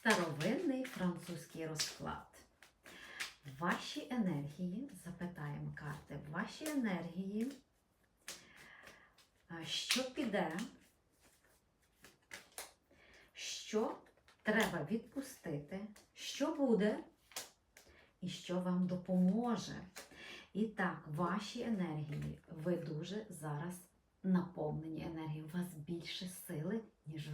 Старовинний французький розклад. Ваші енергії, запитаємо карти, ваші енергії, що піде, що треба відпустити, що буде і що вам допоможе. І так, ваші енергії, ви дуже зараз наповнені енергією. У вас більше сили, ніж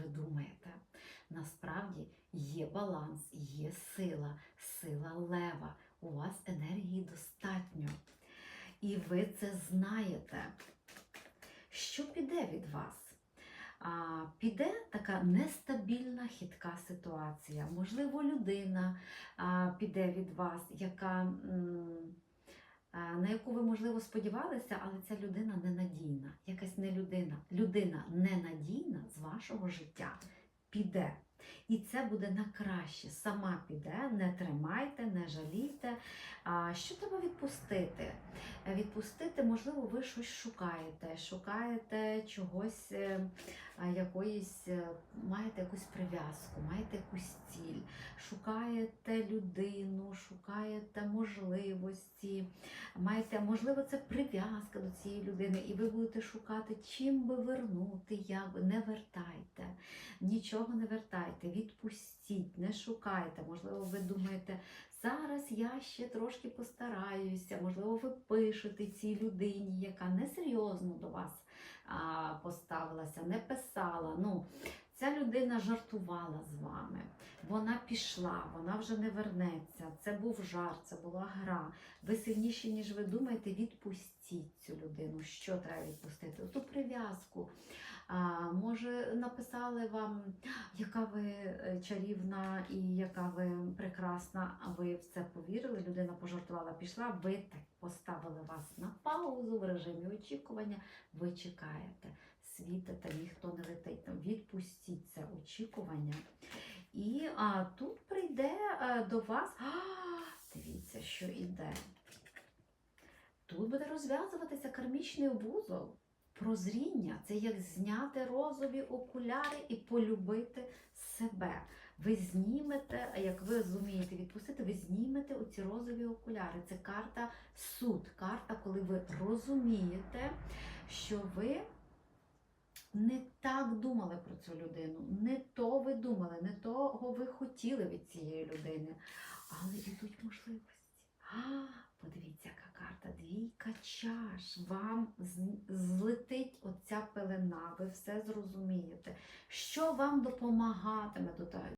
є баланс, є сила, сила лева. У вас енергії достатньо. І ви це знаєте. Що піде від вас? А, піде така нестабільна хитка ситуація. Можливо, людина а, піде від вас, яка, на яку ви, можливо, сподівалися, але ця людина ненадійна. Якась не людина. Людина ненадійна з вашого життя піде. І це буде на краще. Сама піде, не тримайте, не жалійте. А що треба відпустити? Е, Відпустити, можливо, ви щось шукаєте. Шукаєте чогось, е, якоїсь, е, маєте якусь прив'язку, маєте якусь ціль, шукаєте людину, шукаєте можливості, маєте, можливо, це прив'язка до цієї людини, і ви будете шукати, чим би вернути, як би не вертайте, нічого не вертайте, відпустіть, не шукайте. Можливо, ви думаєте, зараз я ще трошки постараюся, можливо, ви пишете цій людині, яка несерйозно до вас поставилася, не писала. Ну, Ця людина жартувала з вами, вона пішла, вона вже не вернеться. Це був жарт, це була гра. Ви сильніші, ніж ви думаєте, відпустіть цю людину. Що треба відпустити? Ту прив'язку. А, може, написали вам, яка ви е, чарівна і яка ви прекрасна, а ви в це повірили. Людина пожартувала, пішла, ви так поставили вас на паузу в режимі очікування. Ви чекаєте, світите, ніхто не летить. Відпустіть це очікування. І а, тут прийде е, до вас. А, дивіться, що іде. Тут буде розв'язуватися кармічний вузол. Прозріння це як зняти розові окуляри і полюбити себе. Ви знімете, як ви зумієте відпустити, ви знімете оці розові окуляри. Це карта суд, карта, коли ви розумієте, що ви не так думали про цю людину, не то ви думали, не того ви хотіли від цієї людини, але йдуть можливості. А, подивіться, яка карта, двійка чаш. Вам злетить оця пелена, ви все зрозумієте, що вам допомагатиме до того.